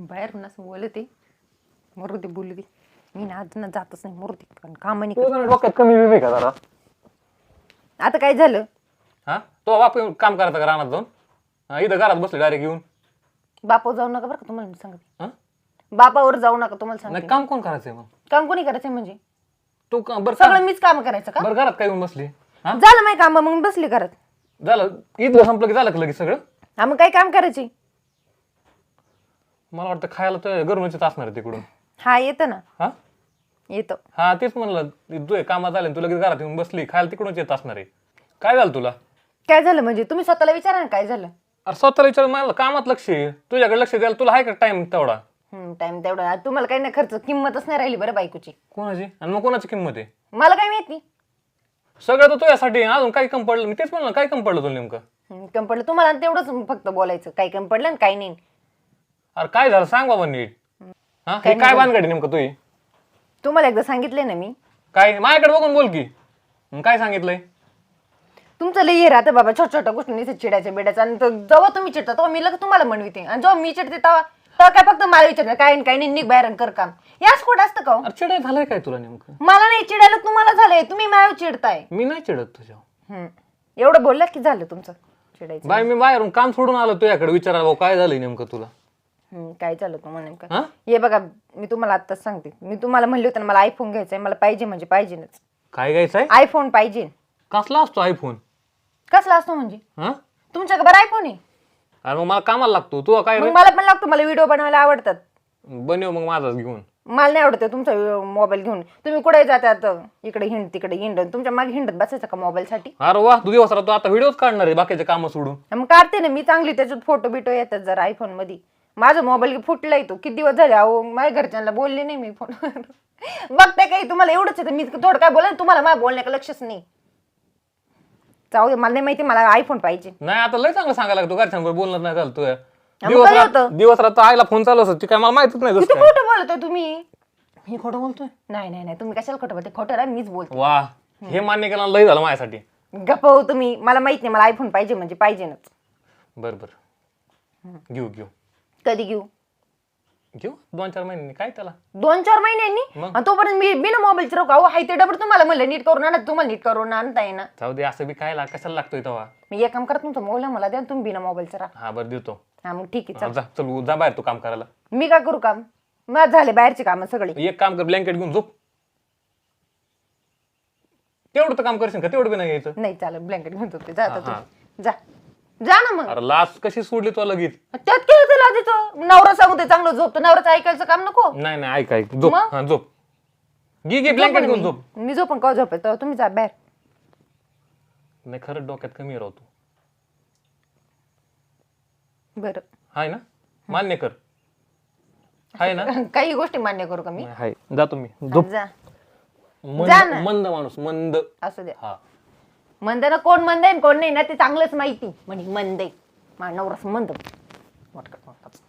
बाहेरून असं बोलते. मरू दे बोलू दे मी ना आज ना जातच नाही मरू दे कामाने तू जरा डोक्यात कमी बिबे का जरा? आता काय झालं? हा? तो बाप येऊन काम करायचा का रानात जाऊन? हा, इथं घरात बसले डायरेक्ट येऊन. बापावर जाऊ नका बरं का तुम्हाला मी सांगते. हा? बापावर जाऊ नका तुम्हाला नाही सांगते काम कोण करायचंय मग? काम कोणी करायचं म्हणजे? तू का- बरं सगळं मीच काम करायचं का? बरं घरात काय येऊन बसली? हा? झालं माहिती काम मग बसली करत झालं. इथलं संपलं की झालं का लगेच सगळं? हा मग काय काम करायची? मला वाटतं खायला तर घरूनच येत असणार आहे तिकडून. हा येतं ना. हा? येतं. हा तेच म्हणलं तू कामात आले तू लगेच घरात येऊन बसली खायला तिकडूनच येत असणार आहे. काय झालं तुला? काय झालं म्हणजे? तुम्ही स्वतःला विचारा ना काय झालं? अरे स्वतःला विचार मला कामात लक्ष आहे. तुझ्याकडे लक्ष द्यायला तुला आहे का टाइम तेवढा? टाइम तेवढा. आता तुम्हाला काही नाही खर्च किंमतच नाही राहिली बरं बायकोची. कोणाची? आणि मग कोणाची किंमत आहे? मला काय माहिती सगळं तर तुझ्यासाठी आहे. अजून काय कम पडलं? मी तेच म्हणलं काय कम पडलं तुला नेमकं? हम्म, कमी पडलं. तुम्हाला तेवढंच फक्त बोलायचं. काही कमी पडलं आणि काही नाही. अरे काय झालं? सांग बाबा नीट. हा? हे काय भानगडी नेमकं तुझी तुम्हाला एकदा सांगितलंय ना मी. काय? माझ्याकडे बघून बोल की. मग काय सांगितलंय? तुमचं लई हे राहतं बाबा छोट्या छोट्या गोष्टी चिडायच्या बिडायचं आणि तो- जेव्हा तुम्ही चिडता तेव्हा मी लगेच तुम्हाला म्हणविते. आणि जेव्हा मी चिडते तेव्हा तेव्हा काय फक्त मला विचारणार काय काय नाही निघ बाहेर आणि कर काम. याच कुठं असतं का हो? अरे चिडाय झालंय काय तुला नेमकं? मला नाही चिडायला तुम्हाला झालंय. तुम्ही माझ्यावर चिडताय. मी नाही चिडत तुझ्या हम्म. एवढं बोलला की झालं तुमचं चिडायचं. बाय मी बाहेरून काम सोडून आलो तुझ्याकडे. विचारायला भाऊ काय झालंय नेमकं तुला? हम्म, काय झालं तुम्हाला नेमकं? हा? हे बघा मी तुम्हाला आत्ताच सांगते. मी तुम्हाला म्हणले होते ना मला आयफोन घ्यायचा आहे मला पाहिजे म्हणजे पाहिजेच काय घ्यायचंय? आयफोन पाहिजे. कसला असतो आयफोन कसला असतो म्हणजे? हा? तुमच्याकडे बरं आयफोन आहे. अरे मग मला कामाला लागतो. तू काय मग मला पण लागतो मला व्हिडिओ बनवायला आवडतात. बनव मग माझाच घेऊन. मला नाही आवडत तुमचा मोबाईल घेऊन. तुम्ही कुठे जातात इकडे हिंड तिकडे हिंड. तुमच्या मागे हिंडत बसायचं का मोबाईल साठी? अरे वा तू दिवस तू आता व्हिडिओच काढणार आहे बाकीचे कामं सोडून. मग काढते ना मी चांगली त्याच्यात फोटो बिटो येतात जरा आयफोनमध्ये माझा मोबाईल फुटलाय तो. किती दिवस झाले अहो माझ्या घरच्यांना बोलले नाही मी फोन बघते काही तुम्हाला एवढंच येतं मी थोडं काय बोला तुम्हाला माझ्या बोलण्याचं लक्षच नाही. जाऊ दे मला नाही माहिती मला आयफोन पाहिजे. नाही आता लय चांगलं सांगायला लागतो घरच्यांवर बोलणं नाही झालं तुझ्या मग दिवस काय रात होतं? दिवस रात आईला फोन चालू असत ती काय मला माहितच नाही किती काय. खोटं बोलतोय तुम्ही? मी खोटं बोलतोय? नाही नाही नाही तुम्ही कशाला खोटं बोलते खोटं नाही मीच बोलते. वा हे मान्य केलं लय झालं माझ्यासाठी. गप्प हो तुम्ही मला माहीत नाही मला आयफोन पाहिजे म्हणजे पाहिजेच बर बर. घेऊ घेऊ. कधी घेऊ? घेऊ? दोन चार महिन्यांनी. काय त्याला? दोन चार महिन्यांनी? मग? आणि तोपर्यंत मी बिना मोबाईलचं राहू अहो हाय ते डबल तुम्हाला म्हणलं नीट करून आणा तुम्हाला नीट करून आणता येईना जाऊ दे असं बी काय लाग कशाला लागतोय तेव्हा? मी एक काम करा तुमचा मोबाईल मला द्या आणि तुम्ही बिना मोबाईलचा राहा. हा बरं देतो. हा मग ठीक आहे चल. जा चल जा बाहेर तू काम करायला. मी काय करू काम? मग झाले बाहेरचे काम सगळे. एक काम कर ब्लँकेट घेऊन झोप. तेवढं तर काम करशील का? तेवढं बी नाही यायचं नाही चालेल ब्लँकेट घेऊन झोपते. जा आता हा. जा. जा ना मग. अरे लास्ट कशी सोडली तुला लगेच? त्यात केलं त्याला तिथं नवरा सांगते चांगलं झोपतो. नवऱ्याचं ऐकायचं काम नको? नाही नाही ऐक ऐक. झोप. मग? हा झोप. घे घे ब्लँकेट घेऊन झोप. मी झोपून का झोपेल? तेव्हा तुम्ही जा बाहेर. नाही खरंच डोक्यात कमी राहतो बरं. हाय ना? मान्य कर. हाय ना? काही गोष्टी मान्य करू का मी? हाय. जातो मी. झोप. जा. मंद जा ना. मंद माणूस मंद. असू द्या. हा. मंद ना कोण मंद आहे कोण नाही ना ते चांगलंच माहिती. म्हणे मंद आहे. माझा नवराच मंद मोठका- मोठाच.